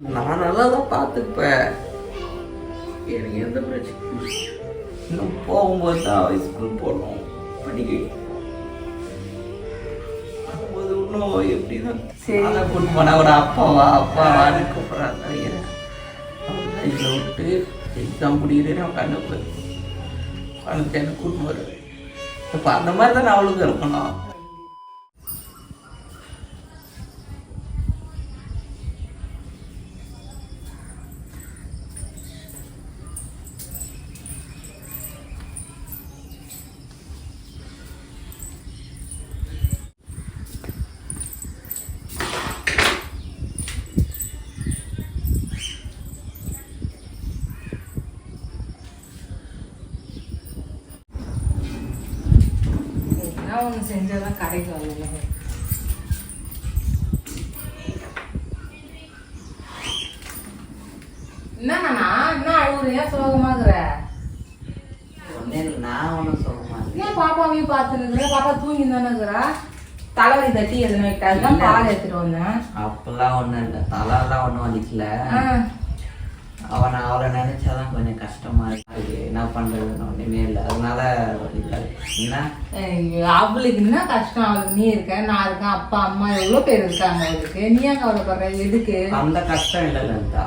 நான் நல்லா தான் பார்த்துப்பேன். எனக்கு எந்த பிரச்சனையும் இன்னும் போகும்போது தான் ஸ்கூல் போகணும். படிக்க போகும்போது இன்னும் கூட்டு போனா கூட அப்பாவா அப்பாவான்னு கூப்பிட்றாங்க. இதில் விட்டு எக்ஸாம் முடிகிறேன் நான் கண்ணு போய் எனக்கு கூட்டு வருவேன். இப்போ அந்த மாதிரி தான் அவளுக்கு இருக்கணும். என்ன ஒன்று செஞ்சாதான் கடைக்கு வரல என்னண்ணா என்ன அழுகுறியா இல்லை நான் ஒன்றும் மாட்டேன் ஏன் பாப்பாவையும் பார்த்துருக்குற பாப்பா தூங்கி தானே தலைவலி தட்டி எதுனா பால் எடுத்துட்டு வந்தேன் அப்பெல்லாம் ஒன்றும் இல்லை. தலைலாம் ஒன்றும் வலிக்கல. அவனை அவளை நினைச்சாதான் கொஞ்சம் கஷ்டமா இருக்கு. என்ன பண்றதுன்னு ஒண்ணுமே இல்லை. அதனால ஐயோ, அவளுக்கு என்ன கஷ்டம்? அவளுக்கு நீ இருக்க நான் இருக்கேன் அப்பா அம்மா எவ்வளோ பேர் இருக்காங்க அவளுக்கு? நீ ஏன் கவலைப்படுற? எதுக்கு? அந்த கஷ்டம் இல்லைல்லா.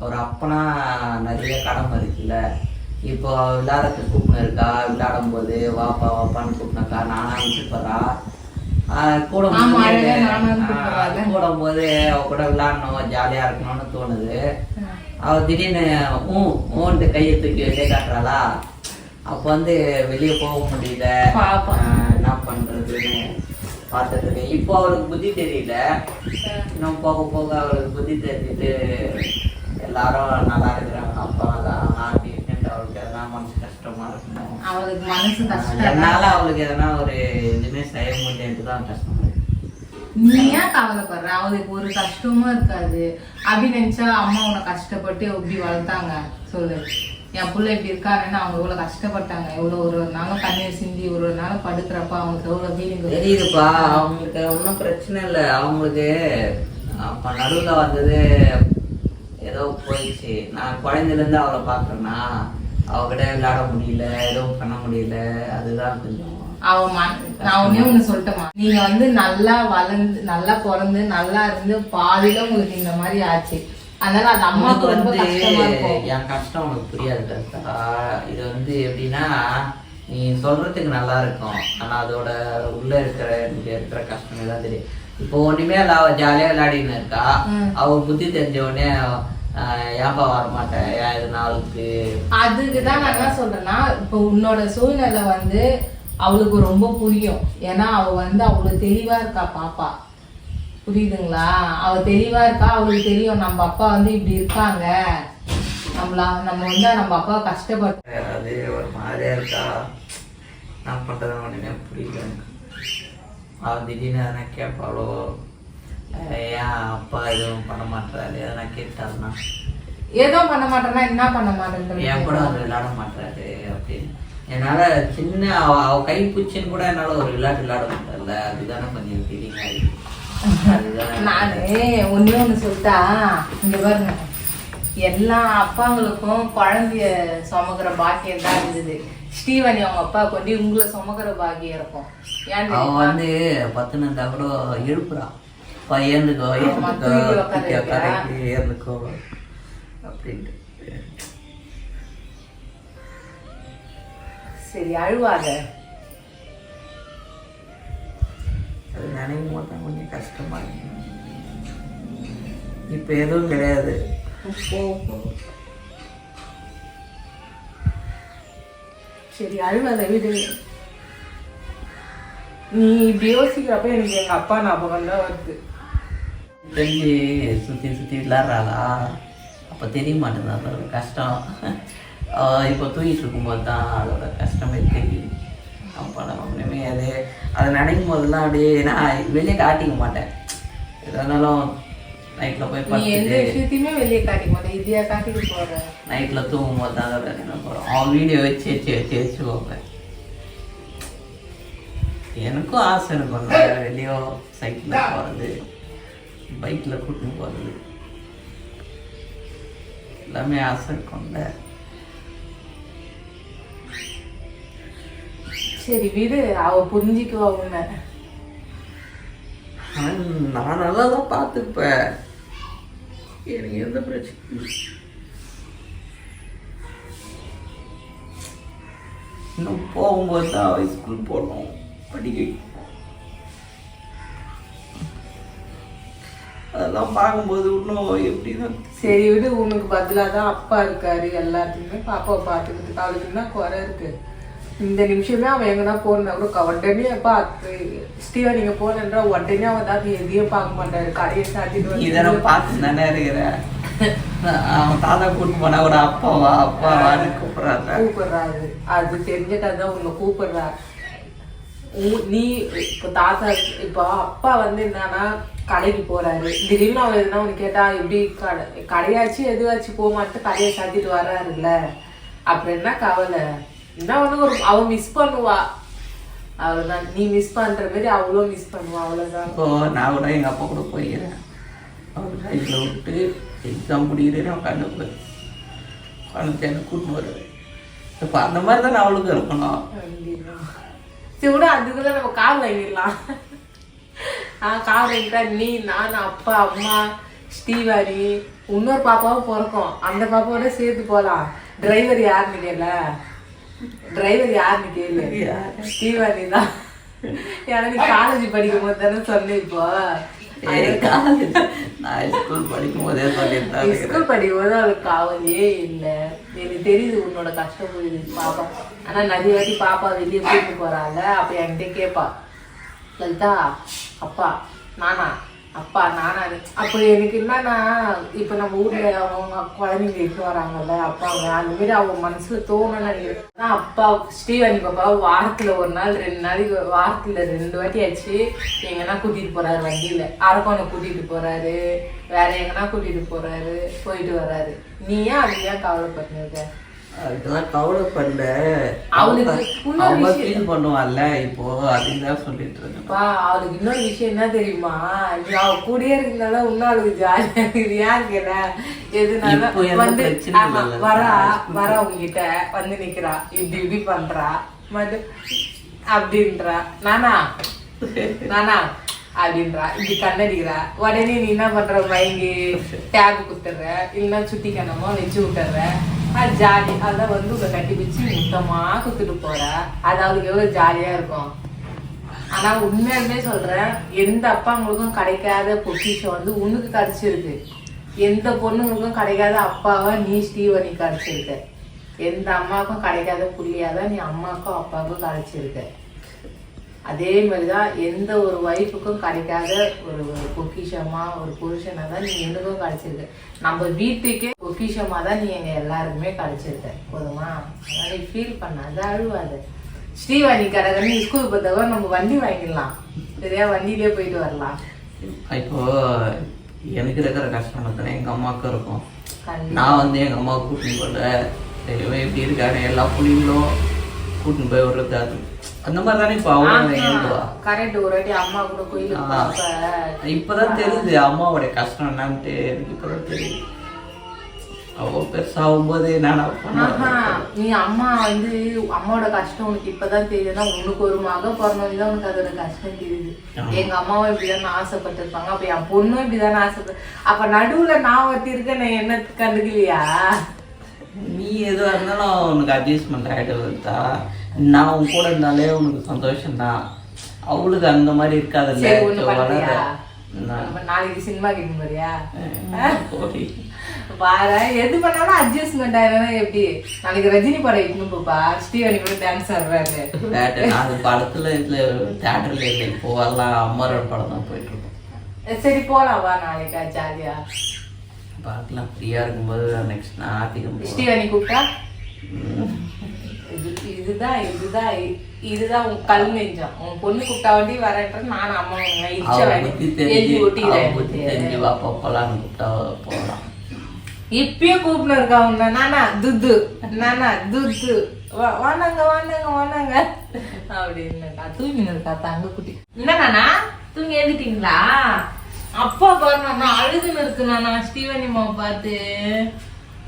ஒரு அப்பனா நிறைய கடமை இருக்குல்ல. இப்போ விளையாடத்துக்கு கூப்பிட்டு இருக்கா? விளையாடும் போது வாப்பா வாப்பான்னு கூப்பினாக்கா நானா அனுப்பிச்சு போறா? ஆஹ் கூட ஆமா, போது, கூட விளையாடணும் ஜாலியா இருக்கணும்னு தோணுது. அவ திடீர்னு ஊ ஊன்ட்டு கையை தூக்கி வெளியே காட்டுறாளா? அப்போ வந்து வெளியே போக முடியல. என்ன பண்றதுன்னு பார்த்துட்டு இருக்கேன். இப்போ அவளுக்கு புத்தி தெரியல. இன்னும் போக போக அவளுக்கு புத்தி தெரிஞ்சுட்டு எல்லாரும் நல்லா இருக்கிறாங்க. அப்பா தான் அப்படின்னு அவளுக்கு எதனா மனசு கஷ்டமா இருக்கணும். அவளுக்கு மனசு கஷ்டம். என்னால அவளுக்கு எதனா ஒரு இதுவுமே செய்ய முடியாது தான் கஷ்டமா நீ ஏன் கவலைப்படுற? அவளுக்கு ஒரு கஷ்டமும் இருக்காது. அப்படி நினைச்சா அம்மா உன்னை கஷ்டப்பட்டு எப்படி வளர்த்தாங்க. சொல்லு. என் பிள்ளை இப்படி இருக்காருன்னு அவங்க எவ்வளவு கஷ்டப்பட்டாங்க. எவ்வளவு ஒரு ஒரு நாளும் தண்ணீர் சிந்தி ஒரு ஒரு நாளும் படுக்கிறப்ப அவங்களுக்கு எவ்வளவு ஃபீலிங் தெரியுதுப்பா. அவங்களுக்கு ஒன்றும் பிரச்சனை இல்லை. அவங்களுக்கு அப்போ நடுவில் வந்தது ஏதோ போயிடுச்சு. நான் குழந்தைலேருந்து அவளை பார்க்குறேன்னா அவகிட்ட விளையாட முடியல எதுவும் பண்ண முடியல. அதுதான் கொஞ்சம் அவ மன நான் ஒன்னே ஒண்ணு சொல்லட்டுமா நீங்க வந்து நல்லா வளர்ந்து நல்லா பிறந்து நல்லா இருந்து பாதியில உங்களுக்கு இந்த மாதிரி ஆச்சு. அதனால அது அம்மாவுக்கு ரொம்ப கஷ்டமா இருக்கும். என் கஷ்டம் உனக்கு புரியாது இது வந்து எப்படின்னா நீ சொல்றதுக்கு நல்லா இருக்கும். ஆனா அதோட உள்ள இருக்கிற இருக்கிற கஷ்டமே தான் தெரியும். இப்போ ஒண்ணுமே இல்ல அவ ஜாலியா விளையாடின்னு இருக்கா. அவ புத்தி தெரிஞ்ச உடனே ஏன்பா வரமாட்டேன் ஏன் இது நாளுக்கு? அதுக்கு தான் நான் என்ன சொல்றேன்னா இப்போ உன்னோட சூழ்நிலை வந்து அவளுக்கு ரொம்ப புரியும். ஏன்னா அவ வந்து அவ்வளவு தெளிவா இருக்கா பாப்பா. புரியுதுங்களா? அவ தெளிவா இருக்கா? அவளுக்கு தெரியும். நம்ம அப்பா வந்து இப்படி இருக்காங்க. நம்மளா நம்ம வந்து நம்ம அப்பா கஷ்டப்பட்டு அது ஒரு மாதிரியா இருக்கா? நான் பண்றது ஒண்ணுமே புரியல எனக்கு. அவ திடீர்னு எதனா கேட்பாளோ ஏன் அப்பா எதுவும் பண்ண மாட்டாரு எதனா கேட்டாருன்னா? ஏதோ பண்ண மாட்டேன்னா என்ன பண்ண என் கூட மாட்டேன் விளையாட மாட்டாரு அப்படின்னு. என்னால சின்ன அவ கை பூச்சின்னு கூட என்னால ஒரு விளையாட்டு விளையாட முடியல. அதுதானே கொஞ்சம் ஃபீலிங் அதுதான். நானு ஒண்ணே ஒண்ணு சொல்லிட்டா இங்க பாருங்க. எல்லா அப்பாங்களுக்கும் குழந்தைய சுமக்கிற பாக்கியம் தான் இருந்தது ஸ்ரீவனி அவங்க அப்பா கொண்டு உங்களை சுமக்கிற பாக்கியம் இருக்கும். ஏன் அவ தெரியுமா? வந்து பத்து நின்றா கூட எழுப்புறா. பா ஏந்துக்கோ ஏந்துக்கோ அப்படின்ட்டு. சரி அழுவாத. அது நினைக்கும் போது தான் கொஞ்சம் கஷ்டமா இருக்கு. இப்போ எதுவும் கிடையாது. சரி அழுவாத வீடு. நீ இப்படி யோசிக்கிறப்ப எனக்கு எங்க அப்பா ஞாபகம் தான் வருது. தெரிஞ்சு சுற்றி சுற்றி விளாட்றாளா அப்போ தெரிய மாட்டேங்குது அதோட கஷ்டம். இப்போ தூங்கிட்டு இருக்கும்போது தான் அதோட கஷ்டமே தெரியும் அப்போ நம்ம ஒன்றுமே அது அதை நினைக்கும் போதெல்லாம் அப்படியே நான் வெளியே காட்டிக்க மாட்டேன். எதானாலும் நைட்டில் போய் பார்த்துட்டு விஷயத்தையுமே வெளியே காட்டிக்க மாட்டேன். இதையா காட்டிட்டு போற? நைட்டில் தூங்கும் போது தான் அதோட நினைவு போகிறோம் அவன் வீடியோ வச்சு வச்சு வச்சு வச்சு வைப்பேன் எனக்கும் ஆசை இருக்கும். வெளியோ சைக்கிளில் போகிறது பைக்கில் கூட்டின்னு போகிறது எல்லாமே ஆசை இருக்கும்ல. சரி விடு அவ புரிஞ்சுக்குவா உன்னை நான் நல்லா தான் பார்த்துப்பேன் எனக்கு எந்த பிரச்சனையும். இன்னும் போகும்போது தான் அவன் ஸ்கூல் போடணும் படிக்க. அதெல்லாம் பார்க்கும்போது இன்னும் எப்படின்னா சரி விடு உனக்கு பதிலா தான் அப்பா இருக்காரு எல்லாத்துக்குமே பாப்பாவை பார்த்துக்கிறதுக்கு அவளுக்கு என்ன குறை இருக்கு இந்த நிமிஷமே அவன் எங்கன்னா போனா கூட க- உடனே அப்பா ஸ்டீவா நீங்க போனன்றா உடனே அவன் தான் எதையும் பார்க்க மாட்டாரு. கடையை சாத்திட்டு இதெல்லாம் பார்த்து தானே இருக்கிறேன். அவன் தாத்தா கூட்டு போனா கூட அப்பாவா அப்பாவான்னு கூப்பிடுறாங்க கூப்பிடுறாரு. அது தெரிஞ்சிட்டாதான் உன்னை கூப்பிடுறா உ- நீ இப்போ தாத்தா இப்போ அப்பா வந்து என்னன்னா கடைக்கு போறாரு. திடீர்னு அவன் எதுனா ஒன்று கேட்டா எப்படி கடை கடையாச்சு எதுவாச்சும் போக மாட்டேன் கடையை சாத்திட்டு வர்றாருல்ல. அப்புறம் என்ன கவலை? என்ன ஒன்று ஒரு அவ மிஸ் பண்ணுவா. அவ்வளோதான் நீ மிஸ் பண்ற மாதிரி அவளும் மிஸ் பண்ணுவா. அவ்வளோதான் இப்போ நான் கூட எங்கள் அப்பா கூட போயிருக்கேன் அவர் கையில் விட்டு எக்ஸாம் முடிக்கிறேன் உட்காந்து போய் உட்காந்து எனக்கு கூட்டின்னு வருவேன் இப்போ அந்த மாதிரி தான் அவளுக்கு இருக்கணும். சரி விட அதுக்குள்ள நம்ம கார் வாங்கிடலாம். ஆ கார் வாங்கிட்டா நீ நான் அப்பா அம்மா ஸ்ரீவாரி இன்னொரு பாப்பாவும் பிறக்கும். அந்த பாப்பாவோட சேர்த்து போலாம். டிரைவர் யாருன்னு கேள. டிரைவர் யாருன்னு கேளு. யாரு? ஸ்ரீவாரி தான் நீ காலேஜ் படிக்கும் போது தானே சொன்னேன் இப்போ. நான் ஸ்கூல் படிக்கும் போதே சொல்லியிருந்தாங்க ஸ்கூல் படிக்கும் போது அவளுக்கு காவலியே இல்லை. எனக்கு தெரியுது உன்னோட கஷ்டம் புரியுது. பாப்பா. ஆனா நிறைய வாட்டி பாப்பா வெளியே கூட்டு போறாங்க. அப்ப என்கிட்ட கேட்பா லலிதா அப்பா நானா அப்பா நானா அப்போ எனக்கு என்னன்னா இப்போ நம்ம ஊர்ல அவங்க குழந்தைங்க இட்டு வராங்கல்ல அப்பாங்க அந்த மாதிரி அவங்க மனசுல தோணும்னு அப்பா ஸ்ரீவாணி பாப்பா வாரத்துல ஒரு நாள் ரெண்டு நாளைக்கு வாரத்துல ரெண்டு வாட்டி ஆச்சு எங்கன்னா கூட்டிட்டு போறாரு வண்டியில. அரக்கோனை கூட்டிட்டு போறாரு வேற எங்கன்னா கூட்டிட்டு போறாரு போயிட்டு வராரு. நீ ஏன் அது ஏன் கவலைப்பட்டிருக்க? அதுக்கெல்லாம் கவலைப்படல. அவளுக்கு ஃபீல் பண்ணுவாள்ல இப்போ அதுக்கு தான் சொல்லிட்டு இருக்கேன் அப்பா அவளுக்கு இன்னொரு விஷயம் என்ன தெரியுமா? அவ கூடயே இருக்கனால இன்னும் அவளுக்கு ஜாலியா இருக்குது ஏன் கேட்ட எதுனால வந்து. வரா வரா உங்ககிட்ட வந்து நிக்கிறா. இப்படி இப்படி பண்றா. மட்டு அப்படின்றா. நானா? நானா? அப்படின்றா. இப்படி கண்ணடிக்கிறா. உடனே நீ என்ன பண்ற மயங்கி டேப் குத்துற இல்லைன்னா சுட்டி கண்ணமோ வச்சு விட்டுற அது ஜாலி. அதான் வந்து உங்க கட்டி வச்சு முத்தமா குத்துட்டு போற. அது அவளுக்கு எவ்வளவு ஜாலியா இருக்கும். ஆனா உண்மையாலுமே சொல்றேன் எந்த அப்பாங்களுக்கும் கிடைக்காத பொக்கிஷம் வந்து உனக்கு கிடைச்சிருக்கு எந்த பொண்ணுங்களுக்கும் கிடைக்காத அப்பாவா நீ ஸ்டீவனி கிடைச்சிருக்க எந்த அம்மாவுக்கும் கிடைக்காத புள்ளியாதான் நீ அம்மாவுக்கும் அப்பாவுக்கும் கிடைச்சிருக்க அதே மாதிரிதான் எந்த ஒரு ஒய்ஃபுக்கும் கிடைக்காத ஒரு ஒரு பொக்கிஷமா ஒரு புருஷனை தான் நீ எனக்கும் கிடைச்சிருக்க. நம்ம வீட்டுக்கே பொக்கிஷமா தான் நீ எங்க எல்லாருக்குமே கிடைச்சிருக்க. போதுமா? அதனால ஃபீல் பண்ணாத அழுவாத. ஸ்ரீவாணி கடகன்னு ஸ்கூல் பார்த்தவ நம்ம வண்டி வாங்கிடலாம். சரியா? வண்டியிலே போயிட்டு வரலாம். இப்போ எனக்கு இருக்கிற கஷ்டம் மட்டும் எங்க அம்மாவுக்கும் இருக்கும். நான் வந்து எங்க அம்மாவை கூட்டின்னு போல இப்படி இருக்காரு எல்லா புள்ளிங்களும் கூட்டின்னு போய் விடுறது அது அந்த மாதிரி தானே இப்போ அவங்க கரெக்ட். ஒரு வாட்டி அம்மா கூட கோயிலுக்கு இப்பதான் தெரியுது அம்மாவோட கஷ்டம் என்னன்ட்டு. எனக்கு இப்பதான் தெரியுது. அவ பெருசாகும் போது நான் ஆஹா, நீ அம்மா வந்து அம்மாவோட கஷ்டம் உனக்கு இப்பதான் தெரியுதுன்னா உனக்கு ஒரு மக பிறந்ததுதான் உனக்கு அதோட கஷ்டம் தெரியுது. எங்க அம்மாவும் இப்படிதான் ஆசைப்பட்டிருப்பாங்க. அப்ப என் பொண்ணும் இப்படிதான் ஆசைப்பட்டு அப்ப நடுவுல நான் ஒருத்தி இருக்க நான் என்ன கண்டுக்கலையா? நீ எதுவாக இருந்தாலும் உனக்கு அட்ஜஸ்ட்மெண்ட் ஆகிடுதா நான் உன் கூட இருந்தாலே உனக்கு சந்தோஷம் தான் அவளுக்கு அந்த மாதிரி நான் அப்ப நாளைக்கு சினிமா கேட்க போடி. பாரு எது பண்ணாலும் அட்ஜஸ்ட்மெண்ட் ஆயிரம் எப்படி? நாளைக்கு ரஜினி படம் இட்டுன்னு போப்பா. ஸ்ரீவனி கூட டான்ஸ் ஆடுறாரு. அது படத்துல இதுல தேட்டர்ல இல்லை. இப்போ எல்லாம் அம்மரோட படம் தான் போயிட்டு இருக்கோம் சரி போலாம் வா நாளைக்கா ஜாலியா பார்க்கலாம் ஃப்ரீயா இருக்கும்போது நெக்ஸ்ட் ஞாயிற்றுக்கிழமை போகலாம். ஸ்ரீவனி கூப்பிட்டா. இது- இதுதான் இதுதான் இதுதான் உன் கல் நெஞ்சம். உன் பொண்ணு கூப்பிட்டா வண்டி வரேன்ற நான் அம்மா எழுதி ஒட்டிக்கிறேன் போலான்னு கூப்பிட்டா போகலாம் இப்பயே கூப்பிட்டு இருக்கா உன்ன. நானா துத்து நானா துத்து வா- வானாங்க வானாங்க வானாங்க. அப்படின்னு தூங்கி இருக்கா தங்க குட்டி என்ன நானா? தூங்கி எழுதிட்டீங்களா அப்பா பாருங்க நான் அழுதுன்னு இருக்கு நானா. ஸ்ரீவனிமாவை பார்த்து.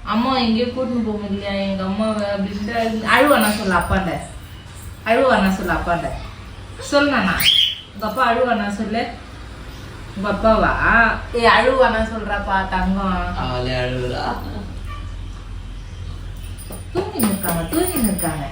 அம்மா எங்கேயோ கூட்டின்னு போக முடியலையா? எங்க அம்மாவை அப்படின்ட்டு அழுவானா சொல்ல அப்பாண்ட அழுவானா சொல்ல அப்பாண்ட சொல்லணா உங்க அப்பா அழுவானா சொல்லு. உங்க அப்பாவா? ஏ அழுவானா சொல்றாப்பா தங்கம். அவளே அழுகுறா தூங்கி நிற்காங்க தூங்கி நிற்காங்க